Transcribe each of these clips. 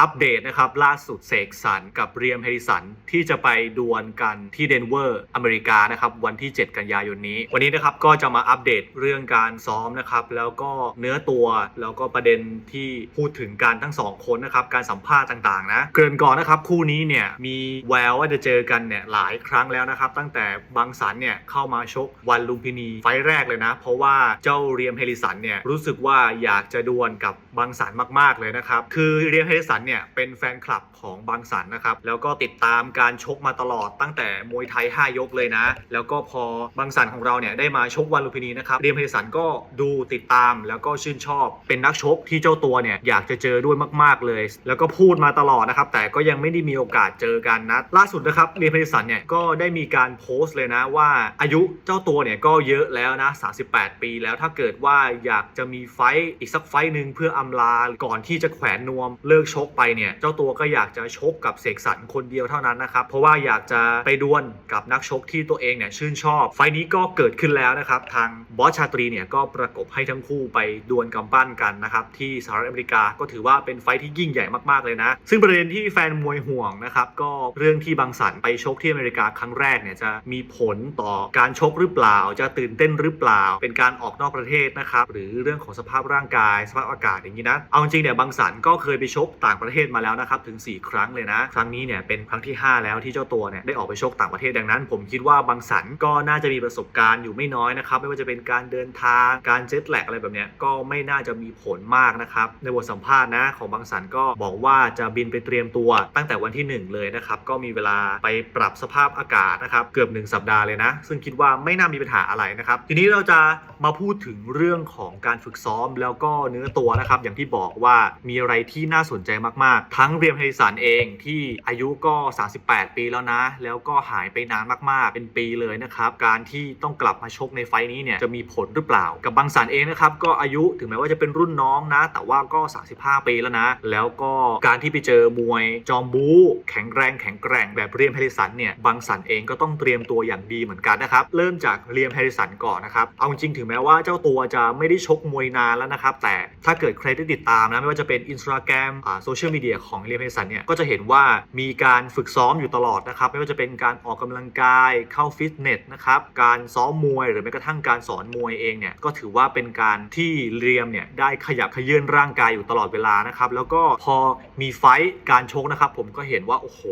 อัปเดตนะครับล่าสุดเสกสรรกับเรียมเฮดิสันที่จะไปดวลกันที่เดนเวอร์อเมริกานะครับวันที่ 7 กันยายนนี้ วันนี้นะครับก็จะมาอัปเดตเรื่องการซ้อมนะครับแล้วก็เนื้อตัวแล้วก็ประเด็นที่พูดถึงการทั้งสองคนนะครับการสัมภาษณ์ต่างๆนะเกรินก่อนนะครับคู่นี้เนี่ยมีแววว่าจะเจอกันเนี่ยหลายครั้งแล้วนะครับตั้งแต่บังสันเนี่ยเข้ามาชกวันลุมพินีไฟแรกเลยนะ เพราะว่าเจ้าเรียมเฮดิสันเนี่ยรู้สึกว่าอยากจะดวลกับบังสันมากๆเลยนะครับคือเรียมเฮดิสันเนี่ยเป็นแฟนคลับของบังสันนะครับ แล้วก็ติดตามการชกมาตลอดตั้งแต่มวยไทย 5 ยกเลยนะ แล้วก็พอบังสันของเราเนี่ยได้มาชกวันลุมพินีนะครับเรียมเฮดิสันก็ดูติดตามแล้วก็ชื่นชอบ เป็นนักชกที่เจ้าตัวเนี่ยอยากจะเจอด้วยมาก ๆเลย แล้วก็พูดมาตลอดนะครับ แต่ก็ยังไม่ได้มีโอกาสเจอกันนะล่าสุดนะครับเรียมเฮดิสันเนี่ยก็ได้มีการโพสต์เลยนะว่าอายุเจ้าตัวเนี่ยก็เยอะแล้วนะ 38 ปีแล้วถ้าเกิดว่าอยากจะมีไฟอีกสักไฟหนึ่งเพื่ออำลาก่อนที่จะแขวนนวมเลิกชกไปเนี่ยเจ้าตัวก็อยากจะชกกับเสกสรรคนเดียวเท่านั้นนะครับ เพราะว่าอยากจะไปดวลกับนักชกที่ตัวเองเนี่ยชื่นชอบ ไฟต์นี้ก็เกิดขึ้นแล้วนะครับ ทางบอสชาตรีเนี่ยก็ประกบให้ทั้งคู่ไปดวลกำปั้นกันนะครับ ที่สหรัฐอเมริกาก็ถือว่าเป็นไฟที่ยิ่งใหญ่มากๆเลยนะ ซึ่งประเด็นที่แฟนมวยห่วงนะครับก็เรื่องที่บังสันไปชกที่อเมริกาครั้งแรกเนี่ยจะมีผลต่อการชกหรือเปล่า จะตื่นเต้นหรือเปล่า เป็นการออกนอกประเทศนะครับหรือเรื่องของสภาพร่างกายสภาพอากาศอย่างนี้นะเอาจริงเนี่ยบังสันก็เคยไปชกต่างประเทศมาแล้วนะครับถึง 4 ครั้งเลยนะ ครั้งนี้เนี่ยเป็นครั้งที่ 5 แล้วที่เจ้าตัวเนี่ยได้ออกไปชกต่างประเทศดังนั้น ผมคิดว่าบังสันก็น่าจะมีประสบการณ์อยู่ไม่น้อยนะครับไม่ว่าจะเป็นการเดินทางการเจ็ตแลกอะไรแบบเนี้ยก็ไม่น่าจะมีผลมากนะครับในบทสัมภาษณ์นะของบังสันก็บอกว่าจะบินไปเตรียมตัวตั้งแต่วันที่ 1 เลยนะครับก็มีเวลาไปปรับสภาพอากาศนะครับเกือบ 1 สัปดาห์เลยนะ ซึ่งคิดว่าไม่น่ามีปัญหาอะไรนะครับทีนี้เราจะมาพูดถึงเรื่องของการฝึกซ้อมแล้วก็เนื้อตัวนะครับอย่างที่บอกว่ามีอะไรที่น่าสนใจมากๆ ทั้งเรียมเฮดิสันเองที่อายุก็ 38 ปีแล้วนะ แล้วก็หายไปนานมากๆ เป็นปีเลยนะครับ การที่ต้องกลับมาชกในไฟนี้เนี่ยจะมีผลหรือเปล่า กับบังสันเองนะครับก็อายุถึงแม้ว่าจะเป็นรุ่นน้องนะ แต่ว่าก็ 35 ปีแล้วนะ แล้วก็การที่ไปเจอมวยจอมบูแข็งแรงแข็งแกร่งแบบเรียมเฮดิสันเนี่ยบังสันเองก็ต้องเตรียมตัวอย่างดีเหมือนกันนะครับเริ่มจากเรียมเฮดิสันก่อนนะครับเอาจริงถึงแม้ว่าเจ้าตัวจะไม่ได้ชกมวยนานแล้วนะครับแต่ถ้าเกิดใครได้ติดตามนะไม่ว่าจะเป็นอินสตาแกรมโซเชียลมีเดียของเรียมเฮสันเนี่ยก็จะเห็นว่ามีการฝึกซ้อมอยู่ตลอดนะครับ ไม่ว่าจะเป็นการออกกำลังกายเข้าฟิตเนสนะครับการซ้อมมวยหรือแม้กระทั่งการสอนมวยเองเนี่ยก็ถือว่าเป็นการที่เรียมเนี่ยได้ขยับขยื่นร่างกายอยู่ตลอดเวลานะครับแล้วก็พอมีไฟท์การชกนะครับผมก็เห็นว่าโอ้โห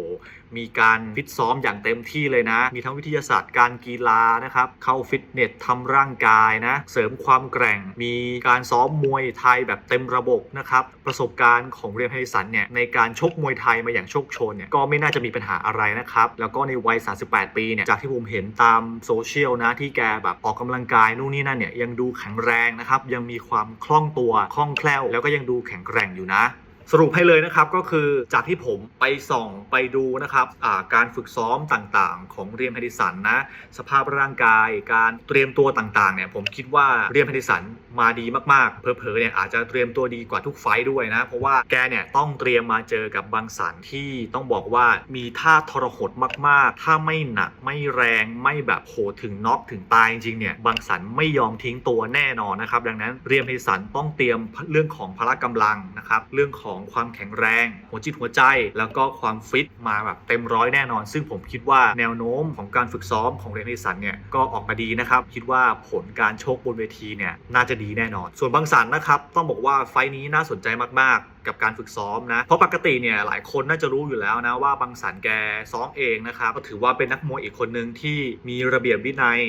มีการฟิตซ้อมอย่างเต็มที่เลยนะ มีทั้งวิทยาศาสตร์การกีฬานะครับ เข้าฟิตเนสทำร่างกายนะ เสริมความแกร่ง มีการซ้อมมวยไทยแบบเต็มระบบนะครับ ประสบการณ์ของเรียมไฮสันเนี่ยในการชกมวยไทยมาอย่างโชคโชนเนี่ยก็ไม่น่าจะมีปัญหาอะไรนะครับแล้วก็ในวัย 38 ปีเนี่ยจากที่ผมเห็นตามโซเชียลนะที่แกแบบออกกำลังกายนู่นนี่นั่นเนี่ยยังดูแข็งแรงนะครับยังมีความคล่องตัวคล่องแคล่ว แล้วก็ยังดูแข็งแกร่งอยู่นะสรุปให้เลยนะครับก็คือจากที่ผมไปส่องไปดูนะครับาการฝึกซ้อมต่างๆ ของเรียมแฮดิสันนะสภาพร่างกายการเตรียมตัวต่างๆเนี่ยผมคิดว่าเรียมแฮดิสัน มาดีมากๆเผลอๆเนี่ยอาจจะเตรียมตัวดีกว่าทุกไฟด้วยนะ เพราะว่าแกเนี่ยต้องเตรียมมาเจอกับบังสันที่ต้องบอกว่ามีท่าทรหดมากๆ ถ้าไม่หนักไม่แรงไม่แบบโหถึงน็อกถึงตายจริงเนี่ยบังสันไม่ยอมทิ้งตัวแน่นอนนะครับ ดังนั้นเรียมแฮสันต้องเตรียมเรื่องของพละกำลังนะครับเรื่องของความแข็งแรง หัวจิตหัวใจ แล้วก็ความฟิตมาแบบเต็มร้อยแน่นอน ซึ่งผมคิดว่าแนวโน้มของการฝึกซ้อมของเรนนิสันเนี่ยก็ออกมาดีนะครับ คิดว่าผลการโชคบนเวทีเนี่ยน่าจะดีแน่นอน ส่วนบางสันนะครับ ต้องบอกว่าไฟนี้น่าสนใจมาก กับการฝึกซ้อมนะ เพราะปกติเนี่ยหลายคนน่าจะรู้อยู่แล้วนะว่าบางสันแกซ้อมเองนะครับก็ถือว่าเป็นนักมวยอีกคนหนึ่งที่มีระเบียบวินัย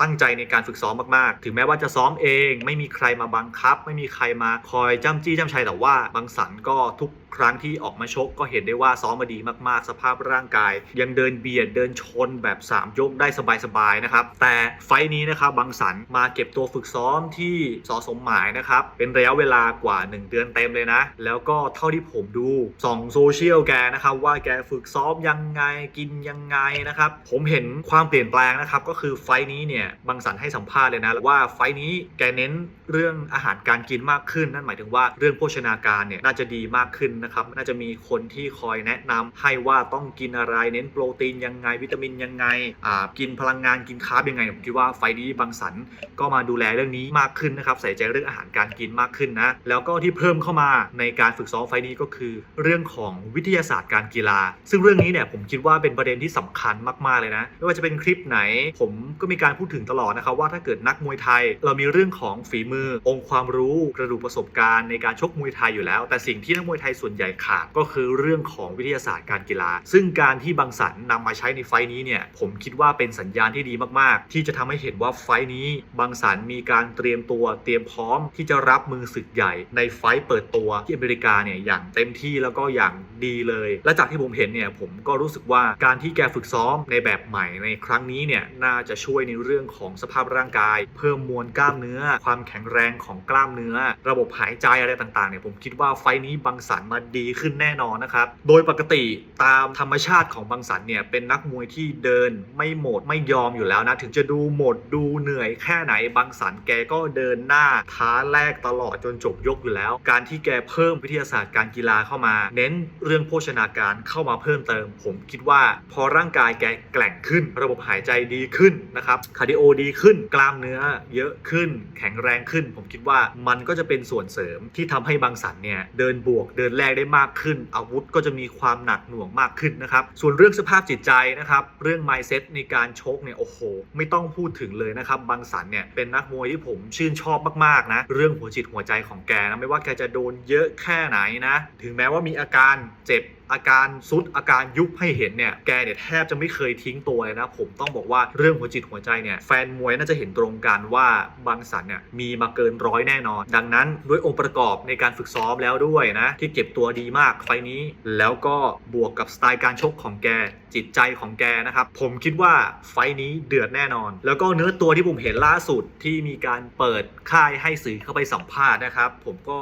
ตั้งใจในการฝึกซ้อมมากๆ ถึงแม้ว่าจะซ้อมเอง ไม่มีใครมาบังคับ ไม่มีใครมาคอยจ้ำจี้จ้ำชัยแต่ว่าบางสันก็ทุกครั้งที่ออกมาชกก็เห็นได้ว่าซ้อมมาดีมากๆ สภาพร่างกาย ยังเดินเบียดเดินชนแบบ 3 ยกได้สบายๆนะครับ แต่ไฟล์นี้นะครับบางสันมาเก็บตัวฝึกซ้อมที่สอสมหมายนะครับ เป็นระยะเวลากว่า 1 เดือนเต็มเลยนะ แล้วก็เท่าที่ผมดูส่องโซเชียลแกนะครับว่าแกฝึกซ้อมยังไงกินยังไงนะครับผมเห็นความเปลี่ยนแปลงนะครับก็คือไฟนี้เนี่ยบางสันให้สัมภาษณ์เลยนะว่าไฟนี้แกเน้นเรื่องอาหารการกินมากขึ้น นั่นหมายถึงว่าเรื่องโภชนาการเนี่ยน่าจะดีมากขึ้นนะครับน่าจะมีคนที่คอยแนะนำให้ว่าต้องกินอะไรเน้นโปรตีนยังไง วิตามินยังไงอ่ากินพลังงานกินคาร์บยังไงผมคิดว่าไฟนี้บางสันก็มาดูแลเรื่องนี้มากขึ้นนะครับใส่ใจเรื่องอาหารการกินมากขึ้นนะแล้วก็ที่เพิ่มเข้ามาในการฝึกซ้อมไฟนี้ก็คือ เรื่องของวิทยาศาสตร์การกีฬา ซึ่งเรื่องนี้เนี่ยผมคิดว่าเป็นประเด็นที่สำคัญมากๆเลยนะ ไม่ว่าจะเป็นคลิปไหน ผมก็มีการพูดถึงตลอดนะครับว่าถ้าเกิดนักมวยไทย เรามีเรื่องของฝีมือ องค์ความรู้กระดูกประสบการณ์ในการชกมวยไทยอยู่แล้ว แต่สิ่งที่นักมวยไทยส่วนใหญ่ขาดก็คือเรื่องของวิทยาศาสตร์การกีฬา ซึ่งการที่บางสันนำมาใช้ในไฟนี้เนี่ยผมคิดว่าเป็นสัญญาณที่ดีมากๆ ที่จะทำให้เห็นว่าไฟนี้ บางสันมีการเตรียมตัวเตรียมพร้อมที่จะรับมือศึกใหญ่ในไฟเปิดตัวที่อเมริกาเนี่ยอย่างเต็มที่แล้วก็อย่างดีเลย และจากที่ผมเห็นเนี่ยผมก็รู้สึกว่าการที่แกฝึกซ้อมในแบบใหม่ในครั้งนี้เนี่ยน่าจะช่วยในเรื่องของสภาพร่างกาย เพิ่มมวลกล้ามเนื้อ ความแข็งแรงของกล้ามเนื้อ ระบบหายใจอะไรต่างๆเนี่ยผมคิดว่าไฟนี้บังสันมาดีขึ้นแน่นอนนะครับโดยปกติตามธรรมชาติของบังสันเนี่ยเป็นนักมวยที่เดินไม่หมดไม่ยอมอยู่แล้วนะถึงจะดูหมดดูเหนื่อยแค่ไหนบังสันแกก็เดินหน้าท้าแลกตลอดจนจบยกอยู่แล้ว การที่แกเพิ่มวิทยาศาสตร์การกีฬาเข้ามา เน้นเรื่องโภชนาการเข้ามาเพิ่มเติม ผมคิดว่าพอร่างกายแกแกร่งขึ้น ระบบหายใจดีขึ้นนะครับคาร์ดิโอดีขึ้น กล้ามเนื้อเยอะขึ้น แข็งแรงขึ้น ผมคิดว่ามันก็จะเป็นส่วนเสริมที่ทำให้บังสันเนี่ยเดินบวกเดินแรกได้มากขึ้น อาวุธก็จะมีความหนักหน่วงมากขึ้นนะครับส่วนเรื่องสภาพจิตใจนะครับเรื่อง mindset ในการชกเนี่ยโอ้โห ไม่ต้องพูดถึงเลยนะครับบังสันเนี่ยเป็นนักมวยที่ผมชื่นชอบมากๆนะเรื่องหัวจิตหัวใจของแกนะไม่ว่าแกจะโดนเยอะแค่ไหนนะ ถึงแม้ว่ามีอาการเจ็บ อาการซุดอาการยุบให้เห็นเนี่ยแกเนี่ยแทบจะไม่เคยทิ้งตัวเลยนะ ผมต้องบอกว่าเรื่องหัวจิตหัวใจเนี่ยแฟนมวยน่าจะเห็นตรงกันว่าบางสันเนี่ยมีมาเกินร้อยแน่นอน ดังนั้นด้วยองค์ประกอบในการฝึกซ้อมแล้วด้วยนะที่เก็บตัวดีมากไฟนี้ แล้วก็บวกกับสไตล์การชกของแกจิตใจของแกนะครับผมคิดว่าไฟนี้เดือดแน่นอน แล้วก็เนื้อตัวที่ผมเห็นล่าสุดที่มีการเปิดค่ายให้สื่อเข้าไปสัมภาษณ์นะครับ ผมก็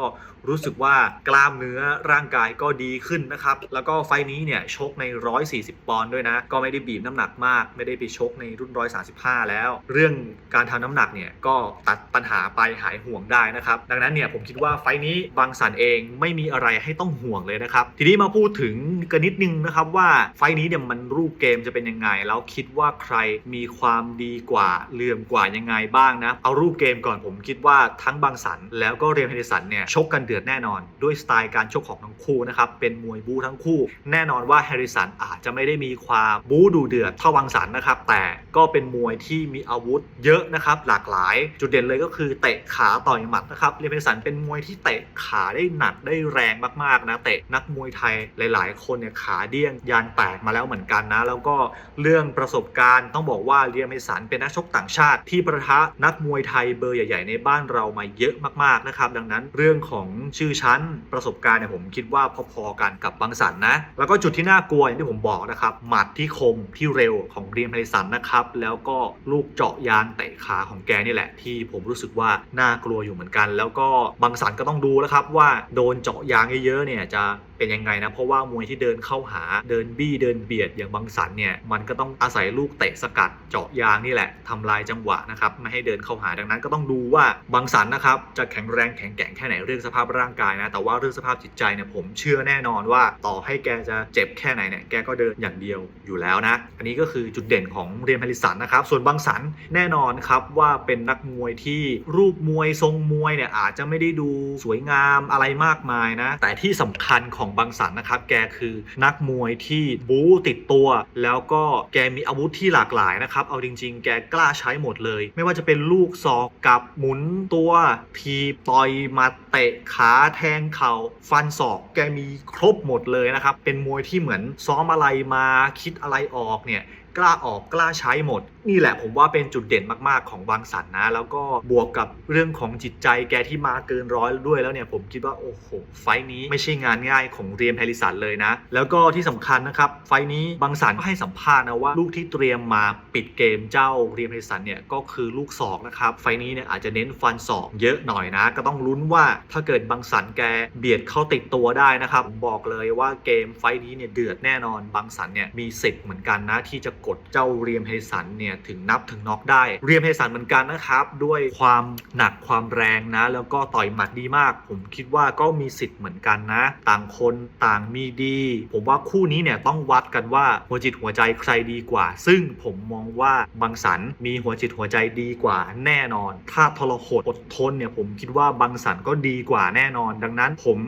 รู้สึกว่ากล้ามเนื้อร่างกายก็ดีขึ้นนะครับแล้วก็ไฟนี้เนี่ยชกใน 140 ปอนด์ด้วยนะ ก็ไม่ได้บีบน้ำหนักมาก ไม่ได้ไปชกในรุ่น 135 แล้ว เรื่องการทำน้ำหนักเนี่ยก็ตัดปัญหาไปหายห่วงได้นะครับ ดังนั้นเนี่ยผมคิดว่าไฟนี้บางสันเองไม่มีอะไรให้ต้องห่วงเลยนะครับ ทีนี้มาพูดถึงกันนิดนึงนะครับว่าไฟนี้เนี่ยมันรูปเกมจะเป็นยังไง แล้วคิดว่าใครมีความดีกว่าเหลื่อมกว่ายังไงบ้างนะ เอารูปเกมก่อนผมคิดว่าทั้งบางสันแล้วก็เรียมเฮเดสันเนี่ยชกกันเดือดแน่นอน ด้วยสไตล์การชกของทั้งคู่นะครับเป็นมวยบูทั้งคู่แน่นอนว่าแฮร์ริสันอาจจะไม่ได้มีความบู๊ดูเดือดเท่าบางสันนะครับ แต่ก็เป็นมวยที่มีอาวุธเยอะนะครับหลากหลาย จุดเด่นเลยก็คือเตะขาต่อยหมัดนะครับเรียมเฮนสันเป็นมวยที่เตะขาได้หนักได้แรงมากๆนะเตะนักมวยไทยหลายๆ คนเนี่ยขาเดี้ยงยางแตกมาแล้วเหมือนกันนะ แล้วก็เรื่องประสบการณ์ต้องบอกว่าเรียมเฮนสันเป็นนักชกต่างชาติ ที่ประทะนักมวยไทยเบอร์ใหญ่ ๆ ในบ้านเรามาเยอะมากๆนะครับดังนั้นเรื่องของชื่อชั้นประสบการณ์เนี่ยผมคิดว่าพอๆกันกับบางสันนะ แล้วก็จุดที่น่ากลัวอย่างที่ผมบอกนะครับ หมัดที่คมที่เร็วของเรียมไฮสันนะครับ แล้วก็ลูกเจาะยางเตะขาของแกนี่แหละ ที่ผมรู้สึกว่าน่ากลัวอยู่เหมือนกัน แล้วก็บางสันก็ต้องดูแล้วครับว่าโดนเจาะยางเยอะๆเนี่ยจะ เป็นยังไงนะ เพราะว่ามวยที่เดินเข้าหาเดินบี้เดินเบียดอย่างบางสันเนี่ยมันก็ต้องอาศัยลูกเตะสกัดเจาะยางนี่แหละทำลายจังหวะนะครับไม่ให้เดินเข้าหาดังนั้นก็ต้องดูว่าบางสันนะครับจะแข็งแรงแข็งแกร่งแค่ไหนเรื่องสภาพร่างกายนะแต่ว่าเรื่องสภาพจิตใจเนี่ยผมเชื่อแน่นอนว่าต่อให้แกจะเจ็บแค่ไหนเนี่ยแกก็เดินอย่างเดียวอยู่แล้วนะ อันนี้ก็คือจุดเด่นของเรียมแฮริสันนะครับส่วนบางสันแน่นอนครับว่าเป็นนักมวยที่รูปมวยทรงมวยเนี่ยอาจจะไม่ได้ดูสวยงามอะไรมากมายนะแต่ที่สำคัญของบางสันนะครับ แกคือนักมวยที่บู๊ติดตัว แล้วก็แกมีอาวุธที่หลากหลายนะครับ เอาจริง ๆ แกกล้าใช้หมดเลย ไม่ว่าจะเป็นลูกศอกกับหมุนตัวทีต่อยมาเตะขาแทงเข่าฟันศอก แกมีครบหมดเลยนะครับ เป็นมวยที่เหมือนซ้อมอะไรมาคิดอะไรออกเนี่ย กล้าออกกล้าใช้หมด นี่แหละผมว่าเป็นจุดเด่นมากๆของบางสันนะ แล้วก็บวกกับเรื่องของจิตใจแกที่มาเกินร้อยด้วยแล้วเนี่ยผมคิดว่าโอ้โหไฟนี้ไม่ใช่งานง่ายของเรียมแฮริสันเลยนะ แล้วก็ที่สำคัญนะครับ ไฟนี้บางสันก็ให้สัมภาษณ์นะว่าลูกที่เตรียมมาปิดเกมเจ้าเรียมแฮริสันเนี่ยก็คือลูกศอกนะครับไฟนี้เนี่ยอาจจะเน้นฟันศอกเยอะหน่อยนะ ก็ต้องลุ้นว่าถ้าเกิดบางสันแกเบียดเข้าติดตัวได้นะครับผมบอกเลยว่าเกมไฟนี้เนี่ยเดือดแน่นอนบางสันเนี่ยมีสิทธิ์เหมือนกันนะที่จะกดเจ้าเรียมเฮสันเนี่ยถึงนับถึงน็อกได้ เรียมเฮสันเหมือนกันนะครับ ด้วยความหนักความแรงนะ แล้วก็ต่อยหมัดดีมาก ผมคิดว่าก็มีสิทธิ์เหมือนกันนะ ต่างคนต่างมีดี ผมว่าคู่นี้เนี่ยต้องวัดกันว่าหัวจิตหัวใจใครดีกว่า ซึ่งผมมองว่าบังสันมีหัวจิตหัวใจดีกว่าแน่นอน ถ้าทรหดอดทนเนี่ยผมคิดว่าบังสันก็ดีกว่าแน่นอน ดังนั้นผม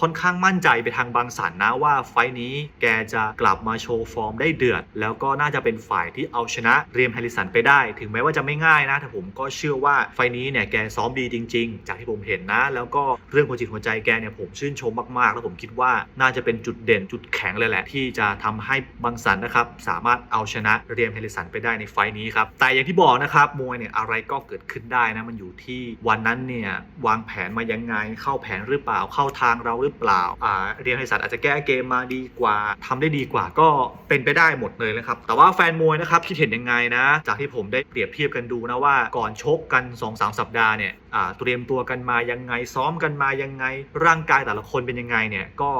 ค่อนข้างมั่นใจไปทางบังสันนะว่าไฟนี้แกจะกลับมาโชว์ฟอร์มได้เดือด แล้วก็น่าจะเป็นฝ่ายที่เอาชนะเรียมแฮริสันไปได้ ถึงแม้ว่าจะไม่ง่ายนะ แต่ผมก็เชื่อว่าไฟนี้เนี่ยแกซ้อมดีจริง ๆ จากที่ผมเห็นนะ แล้วก็เรื่องหัวจิตหัวใจแกเนี่ยผมชื่นชมมากๆ แล้วผมคิดว่าน่าจะเป็นจุดเด่นจุดแข็งเลยแหละ ที่จะทำให้บังสันนะครับสามารถเอาชนะเรียมแฮริสันไปได้ในไฟนี้ครับแต่อย่างที่บอกนะครับมวยเนี่ยอะไรก็เกิดขึ้นได้นะมันอยู่ที่วันนั้นเนี่ยวางแผนมายังไงเข้าแผนหรือเปล่าเข้าทางเราหรือเปล่าอ่าเรียมแฮริสันอาจจะแก้เกมมาดีกว่าทำได้ดีกว่าก็เป็นไปได้หมดเลยนะครับแต่ว่าแฟนมวยนะครับคิดเห็นยังไงนะ จากที่ผมได้เปรียบเทียบกันดูนะว่าก่อนชกกัน 2-3 สัปดาห์เนี่ยเตรียมตัวกันมายังไงซ้อมกันมายังไง ร่างกายแต่ละคนเป็นยังไงเนี่ยก็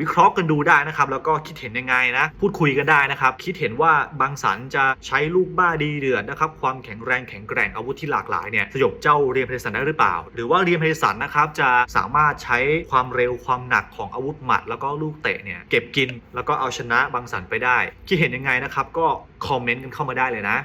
วิเคราะห์กันดูได้นะครับ แล้วก็คิดเห็นยังไงนะ พูดคุยกันได้นะครับ คิดเห็นว่าบางสันจะใช้ลูกบ้าดีเดือดนะครับ ความแข็งแรงแข็งแกร่งอาวุธที่หลากหลายเนี่ยสยบเจ้าเรียมเพลสันได้หรือเปล่า หรือว่าเรียมเพลสันนะครับจะสามารถใช้ความเร็วความหนักของอาวุธหมัด แล้วก็ลูกเตะเนี่ยเก็บกิน แล้วก็เอาชนะบางสันไปได้ คิดเห็นยังไงนะครับก็คอมเมนต์กันเข้ามาได้เลยนะ